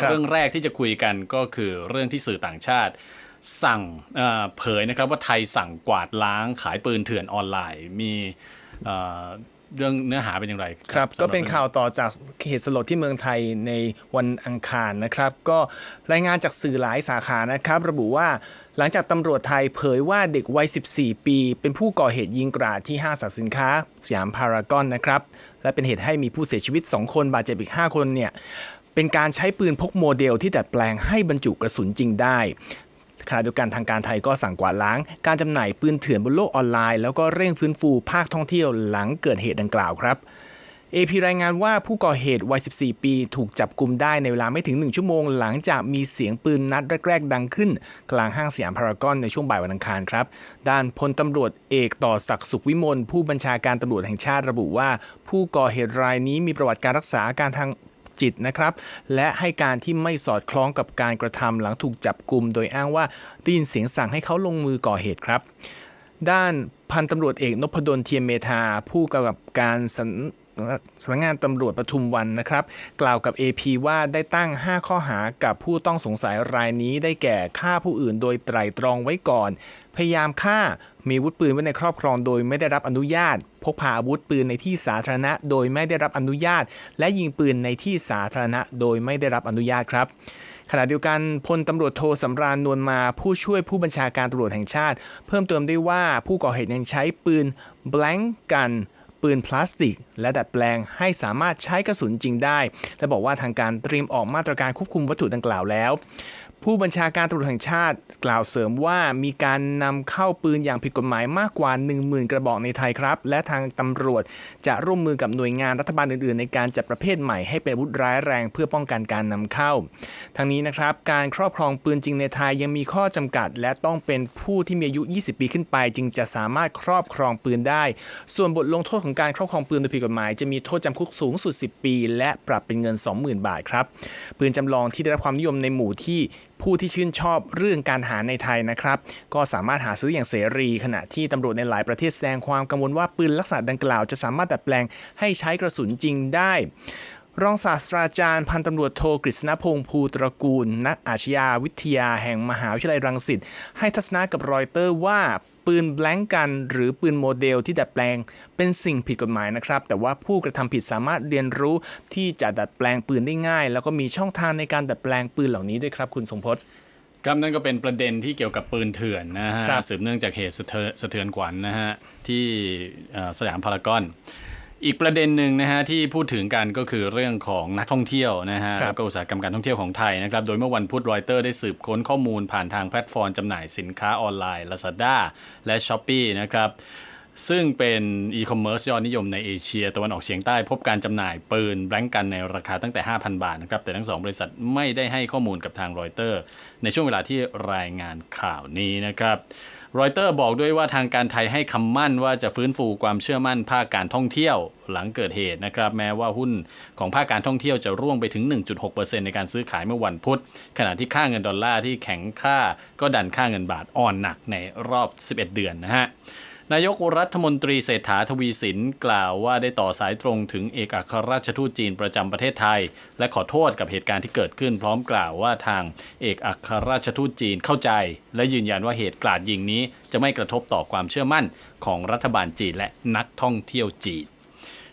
ครับเรื่องแรกที่จะคุยกันก็คือเรื่องที่สื่อต่างชาติ สั่งเอ่อเผยนะครับว่าไทยสั่งกวาดล้างขายปืนเถื่อนออนไลน์ มีเอ่อเรื่องเนื้อหาเป็นอย่างไรครับสำหก็เป็นรื่องข่าวต่อจากเหตุสลดที่เมืองไทยในวันอังคารนะครับ ก็รายงานจากสื่อหลายสาขานะครับ ระบุว่าหลังจากตำรวจไทยเผยว่าเด็กวัย 14 ปี เป็นผู้ก่อเหตุยิงกราดที่ห้างสรรพสินค้า สยามพารากอนนะครับ และเป็นเหตุให้มีผู้เสียชีวิต 2 คนบาดเจ็บอีก 5 คนเนี่ย เป็นการใช้ปืนพกโมเดลที่ดัดแปลงให้บรรจุกระสุนจริงได้ขณะเดียวกันทางการไทยก็สั่งกวาดล้าง การจำหน่ายปืนเถื่อนบนโลกออนไลน์ แล้วก็เร่งฟื้นฟูภาคท่องเที่ยวหลังเกิดเหตุดังกล่าวครับ AP รายงานว่าผู้ก่อเหตุวัย 14 ปี ถูกจับกลุ่มได้ในเวลาไม่ถึง 1 ชั่วโมง หลังจากมีเสียงปืนนัดแรก ๆ ดังขึ้น กลางห้างสยามพารากอนในช่วงบ่ายวันอังคารครับ ด้านพลตำรวจเอกต่อศักดิ์สุขวิมลผู้บัญชาการตำรวจแห่งชาติระบุว่า ผู้ก่อเหตุรายนี้มีประวัติการรักษาอาการทาง จิตนะครับ และให้การที่ไม่สอดคล้องกับการกระทำหลังถูกจับกลุ่มโดยอ้างว่าได้ยินเสียงสั่งให้เขาลงมือก่อเหตุครับ ด้านพันตำรวจเอกนพดลเทียมเมธาผู้กำกับการส สำนักงานตำรวจปทุมวันนะครับ กล่าวกับ AP ว่าได้ตั้ง 5 ข้อหากับผู้ต้องสงสัยรายนี้ได้แก่ฆ่าผู้อื่นโดยไตร่ตรองไว้ก่อน พยายามฆ่ามีอาวุธปืนไว้ในครอบครองโดยไม่ได้รับอนุญาต พกพาอาวุธปืนในที่สาธารณะโดยไม่ได้รับอนุญาต และยิงปืนในที่สาธารณะโดยไม่ได้รับอนุญาตครับขณะเดียวกันพลตำรวจโทสำราญนวลมาผู้ช่วยผู้บัญชาการตำรวจแห่งชาติ เพิ่มเติมได้ว่าผู้ก่อเหตุยังใช้ปืน blank กัน ปืนพลาสติก และดัดแปลงให้สามารถใช้กระสุนจริงได้ และบอกว่าทางการเตรียมออกมาตรการควบคุมวัตถุดังกล่าวแล้ว ผู้บัญชาการตำรวจแห่งชาติกล่าวเสริมว่ามีการนำเข้าปืนอย่างผิดกฎหมายมากกว่า 10,000 กระบอกในไทยครับ และทางตำรวจจะร่วมมือกับหน่วยงานรัฐบาลอื่นๆ ในการจัดประเภทใหม่ให้เป็นอาวุธร้ายแรงเพื่อป้องกันการนำเข้า ทั้งนี้นะครับ การครอบครองปืนจริงในไทยยังมีข้อจำกัด และต้องเป็นผู้ที่มีอายุ 20 ปีขึ้นไป จึงจะสามารถครอบครองปืนได้ ส่วนบทลงโทษของของการครอบครองปืนโดยผิดกฎหมาย จะมีโทษจำคุกสูงสุด 10 ปี และปรับเป็นเงิน 20,000 บาทครับ ปืนจำลองที่ได้รับความนิยมในหมู่ที่ผู้ที่ชื่นชอบเรื่องการหาในไทยนะครับ ก็สามารถหาซื้ออย่างเสรี ขณะที่ตำรวจในหลายประเทศแสดงความกังวลว่าปืนลักษณะดังกล่าว จะสามารถดัดแปลงให้ใช้กระสุนจริงได้รองศาสตราจารย์พันตำรวจโทกฤษณพงษ์ภูตระกูล นักอาชญาวิทยาแห่งมหาวิทยาลัยรังสิตให้ทัศนะกับรอยเตอร์ว่า ปืนแบล็งกัน หรือปืนโมเดลที่ดัดแปลง เป็นสิ่งผิดกฎหมายนะครับ แต่ว่าผู้กระทำผิดสามารถเรียนรู้ที่จะดัดแปลงปืนได้ง่าย แล้วก็มีช่องทางในการดัดแปลงปืนเหล่านี้ด้วยครับ คุณทรงพจน์ครับนั่นก็เป็นประเด็นที่เกี่ยวกับปืนเถื่อนนะฮะครับสืบเนื่องจากเหตุสะเทือนสะเทือนขวัญนะฮะที่เอ่อสยามพารากอน อีกประเด็นหนึ่งนะฮะที่พูดถึงกันก็คือเรื่องของนักท่องเที่ยวนะฮะครับแล้วก็อุตสาหกรรมการท่องเที่ยวของไทยนะครับโดยเมื่อวันพุธรอยเตอร์ได้สืบค้นข้อมูลผ่านทางแพลตฟอร์มจำหน่ายสินค้าออนไลน์ Lazada และ s h อ p e e นะครับ ซึ่งเป็นอีคอมเมิร์ซยอดนิยมในเอเชียตะวันออกเฉียงใต้พบการจำหน่ายปืนแบงก์กันในราคาตั้งแต่ 5,000 บาทนะครับ แต่ทั้งสองบริษัทไม่ได้ให้ข้อมูลกับทางรอยเตอร์ ในช่วงเวลาที่รายงานข่าวนี้นะครับรอยเตอร์บอกด้วยว่าทางการไทยให้คำมั่นว่าจะฟื้นฟูความเชื่อมั่นภาคการท่องเที่ยวหลังเกิดเหตุนะครับ แม้ว่าหุ้นของภาคการท่องเที่ยวจะร่วงไปถึง 1.6%ในการซื้อขายเมื่อวันพุธ ขณะที่ค่าเงินดอลลาร์ที่แข็งค่าก็ดันค่าเงินบาทอ่อนหนักในรอบ 11 เดือนนะฮะ นายกรัฐมนตรีเศรษฐาทวีสินกล่าวว่าได้ต่อสายตรงถึงเอกอัครราชทูตจีนประจำประเทศไทย และขอโทษกับเหตุการณ์ที่เกิดขึ้น พร้อมกล่าวว่าทางเอกอัครราชทูตจีนเข้าใจ และยืนยันว่าเหตุกราดยิงนี้จะไม่กระทบต่อความเชื่อมั่นของรัฐบาลจีนและนักท่องเที่ยวจีน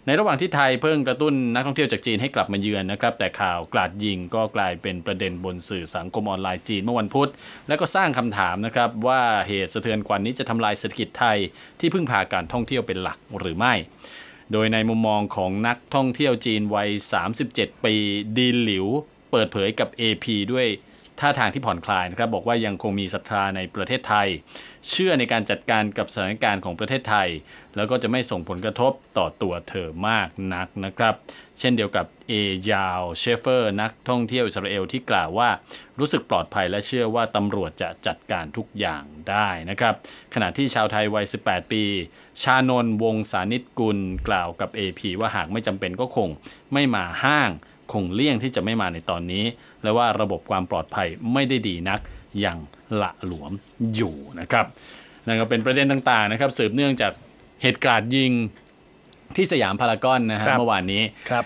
ในระหว่างที่ไทยเพิ่งกระตุ้นนักท่องเที่ยวจากจีนให้กลับมาเยือนนะครับแต่ข่าวกราดยิงก็กลายเป็นประเด็นบนสื่อสังคมออนไลน์จีนเมื่อวันพุธ และก็สร้างคำถามนะครับว่าเหตุสะเทือนขวัญนี้จะทำลายเศรษฐกิจไทยที่พึ่งพาการท่องเที่ยวเป็นหลักหรือไม่ โดยในมุมมองของนักท่องเที่ยวจีนวัย 37 ปีดีหลิว เปิดเผยกับ AP ด้วย ท่าทางที่ผ่อนคลายนะครับบอกว่ายังคงมีศรัทธาในประเทศไทย เชื่อในการจัดการกับสถานการณ์ของประเทศไทย แล้วก็จะไม่ส่งผลกระทบต่อตัวเธอมากนักนะครับ เช่นเดียวกับเอยาวเชฟเฟอร์นักท่องเที่ยวอิสราเอลที่กล่าวว่ารู้สึกปลอดภัยและเชื่อว่าตำรวจจะจัดการทุกอย่างได้นะครับ ขณะที่ชาวไทยวัย 18 ปี ชานนวงศานิตกุลกล่าวกับ AP ว่าหากไม่จำเป็นก็คงไม่มาห้าง คงเลี่ยงที่จะไม่มาในตอนนี้ และว่าระบบความปลอดภัยไม่ได้ดีนักอย่างละหลวมอยู่นะครับนั่นก็เป็นประเด็นต่างๆนะครับสืบเนื่องจากเหตุการณ์ยิงที่สยามพารากอนนะฮะครับเมื่อวานนี้ครับ